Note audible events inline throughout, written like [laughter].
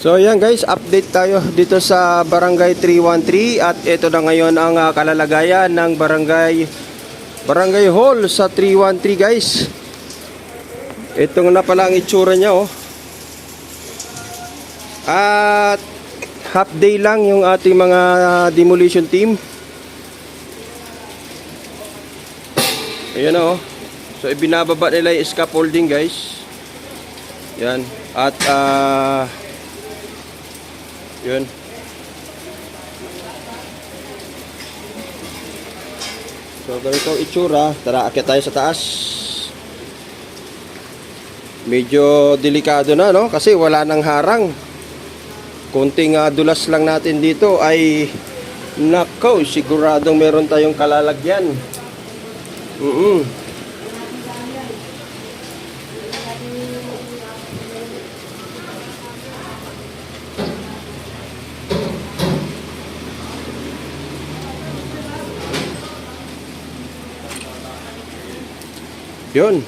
So yan guys, update tayo dito sa Barangay 313 at ito na ngayon ang ah, kalalagayan ng Barangay Barangay Hall sa 313 guys. Ito na pala ang itsura niya oh. At half day lang yung ating mga demolition team. Ayan oh. So ibinababa nila yung scaffolding guys. Yan. At ah yun. So, ganito itsura. Tara, akit tayo sa taas. Medyo delikado na, no? Kasi wala nang harang. Kunting ah, dulas lang natin dito ay nako, siguradong meron tayong kalalagyan. Mm Yun.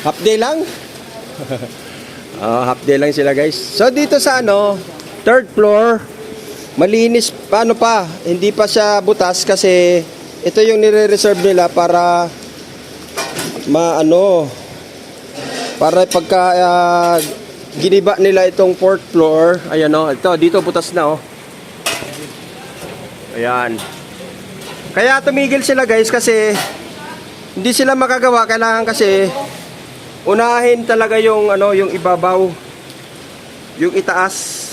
Half day lang? [laughs] Ah, half day lang sila guys. So dito sa ano, third floor, malinis paano pa, hindi pa siya butas kasi ito yung nire-reserve nila para maano para pagka ah, giniba nila itong fourth floor, ayan oh, ito dito butas na oh. Ayan. Kaya tumigil sila guys kasi hindi sila makagawa kailangan kasi unahin talaga yung ano yung ibabaw yung itaas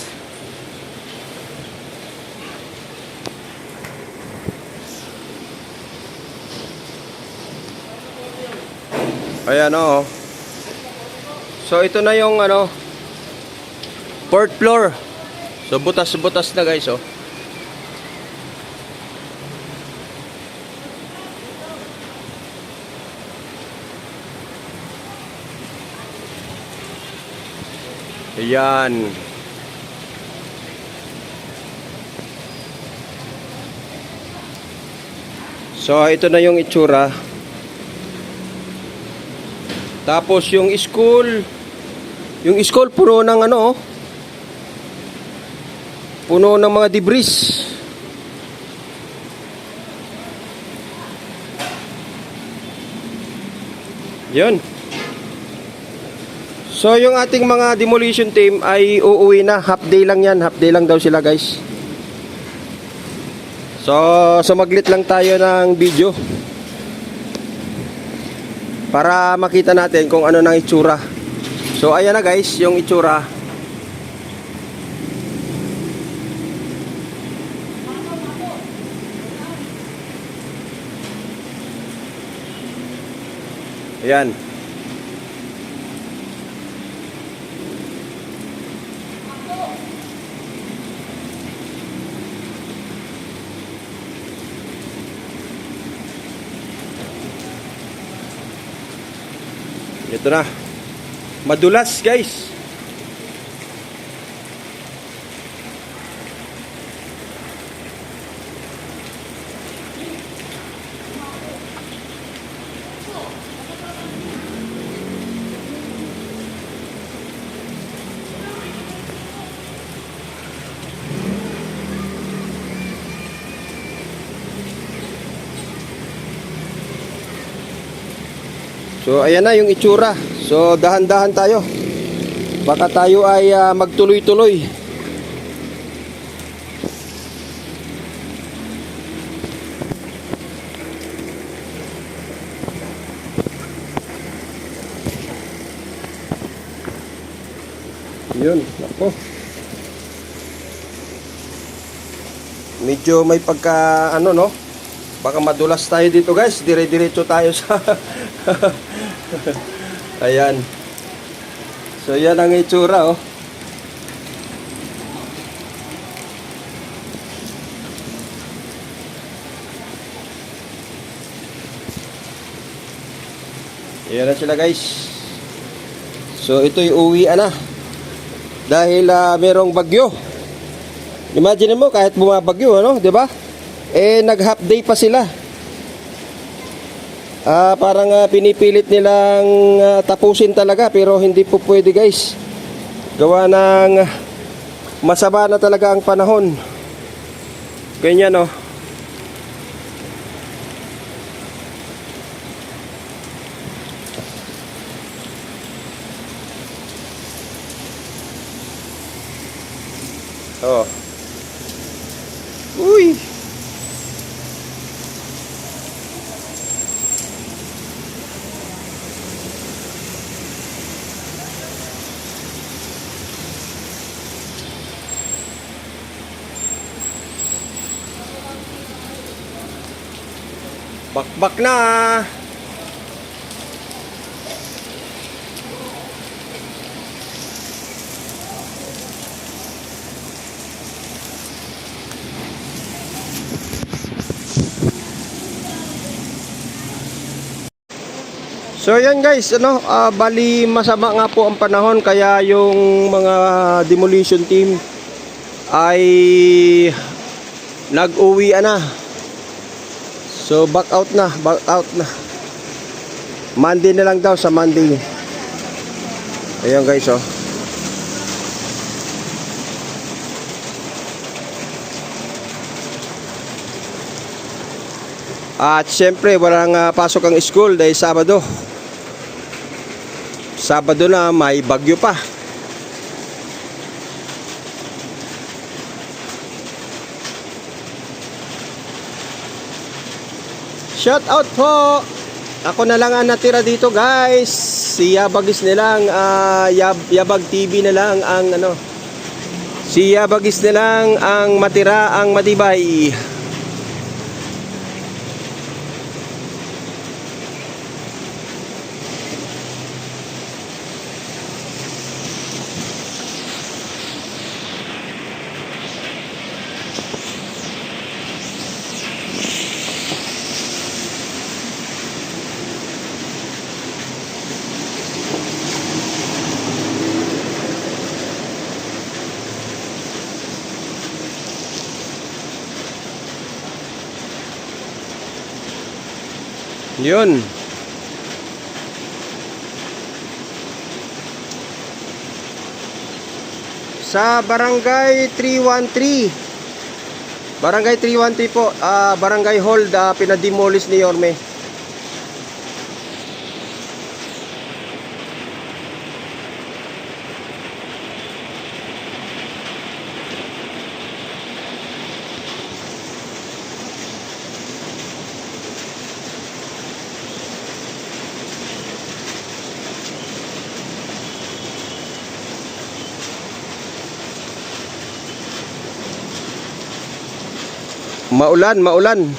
ayan o so ito na yung ano fourth floor so butas butas na guys oh Ayan. So, ito na yung itsura. Tapos yung school, yung school puno ng ano, oh. puno ng mga debris. Yun. So yung ating mga demolition team ay uuwi na. Half day lang yan. Half day lang daw sila guys. So sumaglit lang tayo ng video. Para makita natin kung ano nang itsura. So ayan na guys yung itsura. Ayan. Ito na. Madulas, guys. So ayan na yung itsura. So dahan-dahan tayo. Baka tayo ay ah, magtuloy-tuloy. Yun, nako. Medyo may pagka ano no? Baka madulas tayo dito guys. Dire-diretso tayo sa [laughs] Ayan. So yan ang itsura oh. Ayan na sila guys. So ito'y uwi na. Dahil ah, merong bagyo. Imagine mo kahit bumabagyo, ano, 'di ba? Eh nag half day pa sila. Ah, parang ah, pinipilit nilang ah, tapusin talaga pero hindi po pwede, guys. Gawa ng masama na talaga ang panahon. Ganyan, oh. Oh. Uy. Bakbak na. So yan guys, ano, ah, bali masama nga po ang panahon kaya yung mga demolition team ay nag-uwi na. So back out na, back out na. Monday na lang daw sa Monday. Ayun guys, oh. At syempre, walang ah, pasok ang school dahil Sabado. Sabado na may bagyo pa. Shout out po! Ako na lang ang natira dito guys. Si Yabagis na lang, ah, Yab, Yabag TV na lang ang ano. Si Yabagis na lang ang matira ang matibay. Yun. Sa Barangay 313. Barangay 313 po, ah, Barangay Hall da pinademolish ni Yorme. Maulan, maulan.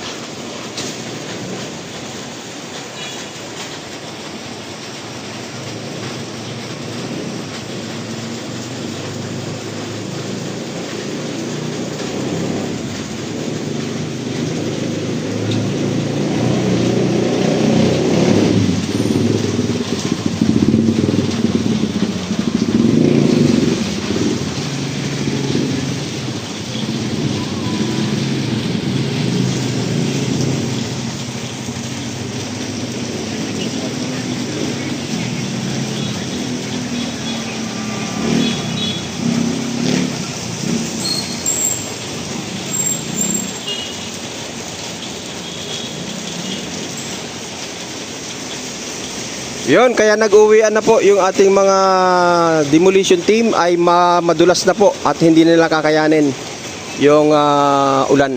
Yun, kaya nag-uwian na po yung ating mga demolition team ay ma- madulas na po at hindi nila kakayanin yung ah, ulan.